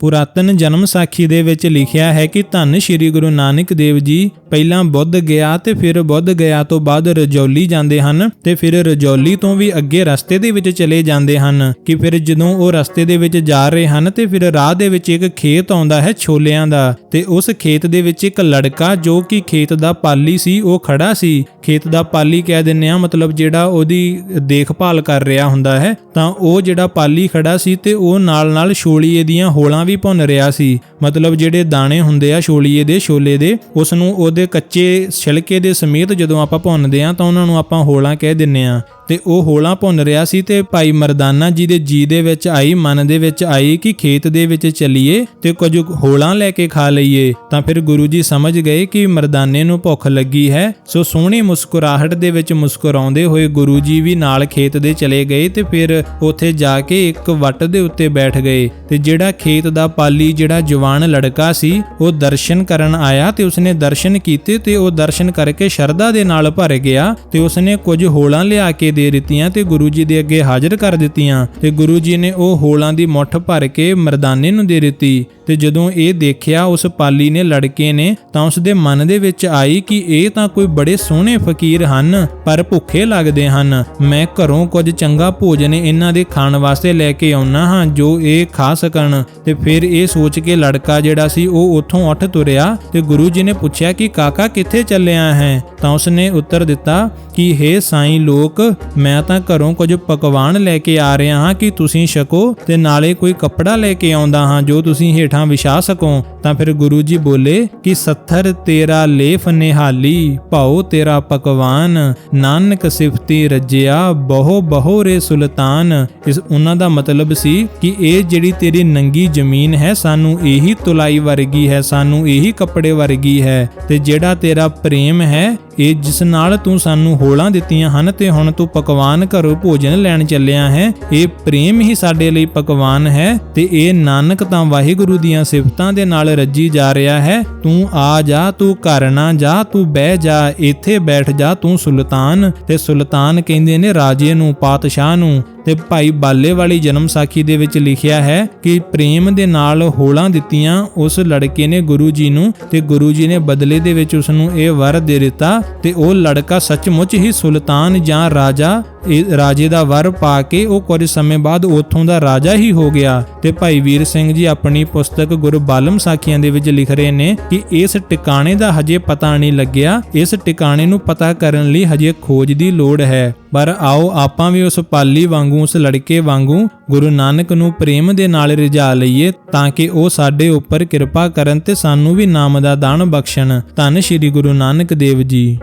ਪੁਰਾਤਨ ਜਨਮ ਸਾਖੀ ਦੇ ਵਿੱਚ ਲਿਖਿਆ ਹੈ ਕਿ ਧੰਨ ਸ਼੍ਰੀ ਗੁਰੂ ਨਾਨਕ ਦੇਵ ਜੀ ਪਹਿਲਾਂ ਬੁੱਧ ਗਿਆ ਤੇ ਫਿਰ ਬੁੱਧ ਗਿਆ ਤੋਂ ਬਾਅਦ ਰਜੌਲੀ ਜਾਂਦੇ ਹਨ ਤੇ ਫਿਰ ਰਜੌਲੀ ਤੋਂ ਵੀ ਅੱਗੇ ਰਸਤੇ ਦੇ ਵਿੱਚ ਚਲੇ ਜਾਂਦੇ ਹਨ ਕਿ ਫਿਰ ਜਦੋਂ ਉਹ ਰਸਤੇ ਦੇ ਵਿੱਚ ਜਾ ਰਹੇ ਹਨ ਤੇ ਫਿਰ ਰਾਹ ਦੇ ਵਿੱਚ ਇੱਕ ਖੇਤ ਆਉਂਦਾ ਹੈ ਛੋਲਿਆਂ ਦਾ ਤੇ ਉਸ ਖੇਤ ਦੇ ਵਿੱਚ ਇੱਕ ਲੜਕਾ ਜੋ ਕਿ ਖੇਤ ਦਾ ਪਾਲੀ ਸੀ, ਉਹ ਖੜਾ ਸੀ। ਖੇਤ ਦਾ ਪਾਲੀ ਕਹਿ ਦਿੰਨੇ ਆ ਮਤਲਬ ਜਿਹੜਾ ਉਹਦੀ ਦੇਖਭਾਲ ਕਰ ਰਿਹਾ ਹੁੰਦਾ ਹੈ, ਤਾਂ ਉਹ ਜਿਹੜਾ ਪਾਲੀ ਖੜਾ ਸੀ ਤੇ ਉਹ ਨਾਲ-ਨਾਲ ਛੋਲੀਏ ਦੀਆਂ ਹੋਲਾਂ ਵੀ ਭੁੰਨ ਰਿਹਾ ਸੀ। ਮਤਲਬ ਜਿਹੜੇ ਦਾਣੇ ਹੁੰਦੇ ਆ ਛੋਲੀਏ ਦੇ, ਛੋਲੇ ਦੇ ਉਸ ਨੂੰ ਉਹਦੇ ਕੱਚੇ ਛਿਲਕੇ ਦੇ ਸਮੇਤ ਜਦੋਂ ਆਪਾਂ ਭੁੰਨਦੇ ਆ ਤਾਂ ਉਹਨਾਂ ਨੂੰ ਆਪਾਂ ਹੋਲਾਂ ਕਹਿ ਦਿੰਨੇ ਆ। ਤੇ ਉਹ ਹੋਲਾ ਭੁੰਨ ਰਿਹਾ ਸੀ ਤੇ ਭਾਈ ਮਰਦਾਨਾ ਜੀ ਦੇ ਜੀ ਦੇ ਵਿੱਚ ਆਈ, ਮਨ ਦੇ ਵਿੱਚ ਆਈ ਕਿ ਖੇਤ ਦੇ ਵਿੱਚ ਚੱਲੀਏ ਤੇ ਕੁਝ ਹੋਲਾਂ ਲੈ ਕੇ ਖਾ ਲਈਏ। ਤਾਂ ਫਿਰ ਗੁਰੂ ਜੀ ਸਮਝ ਗਏ ਕਿ ਮਰਦਾਨੇ ਨੂੰ ਭੁੱਖ ਲੱਗੀ ਹੈ। ਸੋ ਸੋਹਣੀ ਮੁਸਕਰਾਹਟ ਦੇ ਵਿੱਚ ਮੁਸਕਰਾਉਂਦੇ ਹੋਏ ਗੁਰੂ ਜੀ ਵੀ ਨਾਲ ਖੇਤ ਦੇ ਚਲੇ ਗਏ ਤੇ ਫਿਰ ਉੱਥੇ ਜਾ ਕੇ ਇੱਕ ਵੱਟ ਦੇ ਉੱਤੇ ਬੈਠ ਗਏ ਤੇ ਜਿਹੜਾ ਖੇਤ ਦਾ ਪਾਲੀ, ਜਿਹੜਾ ਜਵਾਨ ਲੜਕਾ ਸੀ, ਉਹ ਦਰਸ਼ਨ ਕਰਨ ਆਇਆ ਤੇ ਉਸਨੇ ਦਰਸ਼ਨ ਕੀਤੇ ਤੇ ਉਹ ਦਰਸ਼ਨ ਕਰਕੇ ਸ਼ਰਧਾ ਦੇ ਨਾਲ ਭਰ ਗਿਆ ਤੇ ਉਸਨੇ ਕੁਝ ਹੋਲਾ ਲਿਆ ਕੇ ਦੇ ਦਿੱਤੀਆਂ ਤੇ ਗੁਰੂ ਜੀ ਦੇ ਅੱਗੇ ਹਾਜ਼ਰ ਕਰ ਦਿੱਤੀਆਂ। ਤੇ ਗੁਰੂ ਜੀ ਨੇ ਉਹ ਹੋਲਾਂ ਦੀ ਮੁੱਠ ਭਰ ਕੇ ਮਰਦਾਨੇ ਨੂੰ ਦੇ ਦਿੱਤੀ। ਤੇ ਜਦੋਂ ਇਹ ਦੇਖਿਆ ਉਸ ਪਾਲੀ ਨੇ ਲੜਕੇ ਨੇ, ਤਾਂ ਉਸ ਦੇ ਮਨ ਦੇ ਵਿੱਚ ਆਈ ਕਿ ਇਹ ਤਾਂ ਕੋਈ ਬੜੇ ਸੋਹਣੇ ਫਕੀਰ ਹਨ, ਪਰ ਭੁੱਖੇ ਲੱਗਦੇ ਹਨ। ਮੈਂ ਘਰੋਂ ਕੁਝ ਚੰਗਾ ਭੋਜਨ ਇਹਨਾਂ ਦੇ ਖਾਣ ਵਾਸਤੇ ਲੈ ਕੇ ਆਉਣਾ ਹਾਂ, ਜੋ ਇਹ ਖਾ ਸਕਣ। ਤੇ ਫਿਰ ਇਹ ਸੋਚ ਕੇ ਲੜਕਾ ਜਿਹੜਾ ਸੀ, ਉਹ ਉੱਥੋਂ ਉੱਠ ਤੁਰਿਆ। ਤੇ ਗੁਰੂ ਜੀ ਨੇ ਪੁੱਛਿਆ ਕਿ ਕਾਕਾ ਕਿੱਥੇ ਚੱਲਿਆ ਹੈ? ਤਾਂ ਉਸਨੇ ਉੱਤਰ ਦਿੱਤਾ ਕਿ हे ਸਾਈਂ ਲੋਕ, ਮੈਂ ਤਾਂ ਘਰੋਂ ਕੁਝ ਪਕਵਾਨ ਲੈ ਕੇ ਆ ਰਿਹਾ ਹਾਂ ਕਿ ਤੁਸੀਂ ਛਕੋ ਤੇ ਨਾਲੇ ਕੋਈ ਕੱਪੜਾ ਲੈ ਕੇ ਆਉਂਦਾ ਹਾਂ ਜੋ ਤੁਸੀਂ ਹੇਠਾਂ ਵਿਛਾ ਸਕੋ। ਤਾਂ ਫਿਰ ਗੁਰੂ ਜੀ ਬੋਲੇ ਕਿ, ਸੱਥਰ ਤੇਰਾ ਲੇਫ ਨਿਹਾਲੀ, ਭਾਉ ਤੇਰਾ ਪਕਵਾਨ, ਨਾਨਕ ਸਿਫਤੀ ਰਜਿਆ, ਬਹੁ ਬਹੁ ਰੇ ਸੁਲਤਾਨ। ਇਸ ਉਹਨਾਂ ਦਾ ਮਤਲਬ ਸੀ ਕਿ, ਇਹ ਜਿਹੜੀ ਤੇਰੀ ਨੰਗੀ ਜ਼ਮੀਨ ਹੈ, ਸਾਨੂੰ ਇਹੀ ਤੁਲਾਈ ਵਰਗੀ ਹੈ, ਸਾਨੂੰ ਇਹੀ ਕੱਪੜੇ ਵਰਗੀ ਹੈ ਤੇ ਜਿਹੜਾ ਤੇਰਾ ਪ੍ਰੇਮ ਹੈ ਇਹ ਜਿਸ ਨਾਲ ਤੂੰ ਸਾਨੂੰ ਹੋਲਾਂ ਦਿੱਤੀਆਂ ਹਨ ਤੇ ਹੁਣ ਤੂੰ ਪਕਵਾਨ ਘਰੋਂ ਭੋਜਨ ਲੈਣ ਚੱਲਿਆ ਹੈ, ਇਹ ਪ੍ਰੇਮ ਹੀ ਸਾਡੇ ਲਈ ਪਕਵਾਨ ਹੈ ਤੇ ਇਹ ਨਾਨਕ ਤਾਂ ਵਾਹਿਗੁਰੂ ਦੀਆਂ ਸਿਫਤਾਂ ਦੇ ਨਾਲ ਰੱਜੀ ਜਾ ਰਿਹਾ ਹੈ, ਤੂੰ ਆ ਜਾ, ਤੂੰ ਘਰ ਨਾ ਜਾ, ਤੂੰ ਬਹਿ ਜਾ, ਇੱਥੇ ਬੈਠ ਜਾ, ਤੂੰ ਸੁਲਤਾਨ, ਤੇ ਸੁਲਤਾਨ ਕਹਿੰਦੇ ਨੇ ਰਾਜੇ ਨੂੰ, ਪਾਤਸ਼ਾਹ ਨੂੰ ਤੇ ਭਾਈ ਬਾਲੇ ਵਾਲੀ ਜਨਮ ਸਾਖੀ ਦੇ ਵਿੱਚ ਲਿਖਿਆ ਹੈ ਕਿ ਪ੍ਰੇਮ ਦੇ ਨਾਲ ਹੋਲਾਂ ਦਿੱਤੀਆਂ ਉਸ ਲੜਕੇ ਨੇ ਗੁਰੂ ਜੀ ਨੂੰ ਤੇ ਗੁਰੂ ਜੀ ਨੇ ਬਦਲੇ ਦੇ ਵਿੱਚ ਉਸ ਨੂੰ ਇਹ ਵਰ ਦੇ ਦਿੱਤਾ ਤੇ ਉਹ ਲੜਕਾ ਸੱਚਮੁੱਚ ਹੀ ਸੁਲਤਾਨ ਜਾਂ ਰਾਜਾ ਇਹ ਰਾਜੇ ਦਾ ਵਰ ਪਾ ਕੇ ਉਹ ਕੁਝ ਸਮੇਂ ਬਾਅਦ ਉੱਥੋਂ ਦਾ ਰਾਜਾ ਹੀ ਹੋ ਗਿਆ ਤੇ ਭਾਈ ਵੀਰ ਸਿੰਘ ਜੀ ਆਪਣੀ ਪੁਸਤਕ ਗੁਰੂ ਬਾਲਮ ਸਾਖੀਆਂ ਦੇ ਵਿੱਚ ਲਿਖ ਰਹੇ ਨੇ ਕਿ ਇਸ ਟਿਕਾਣੇ ਦਾ ਹਜੇ ਪਤਾ ਨਹੀਂ ਲੱਗਿਆ, ਇਸ ਟਿਕਾਣੇ ਨੂੰ ਪਤਾ ਕਰਨ ਲਈ ਹਜੇ ਖੋਜ ਦੀ ਲੋੜ ਹੈ। ਪਰ ਆਓ ਆਪਾਂ ਵੀ ਉਸ ਪਾਲੀ ਵਾਂਗੂ, ਉਸ ਲੜਕੇ ਵਾਂਗੂ ਗੁਰੂ ਨਾਨਕ ਨੂੰ ਪ੍ਰੇਮ ਦੇ ਨਾਲ ਰਿਝਾ ਲਈਏ ਤਾਂ ਕਿ ਉਹ ਸਾਡੇ ਉੱਪਰ ਕਿਰਪਾ ਕਰਨ ਤੇ ਸਾਨੂੰ ਵੀ ਨਾਮ ਦਾ ਦਾਨ ਬਖਸ਼ਣ। ਧੰਨ ਸ਼੍ਰੀ ਗੁਰੂ ਨਾਨਕ ਦੇਵ ਜੀ।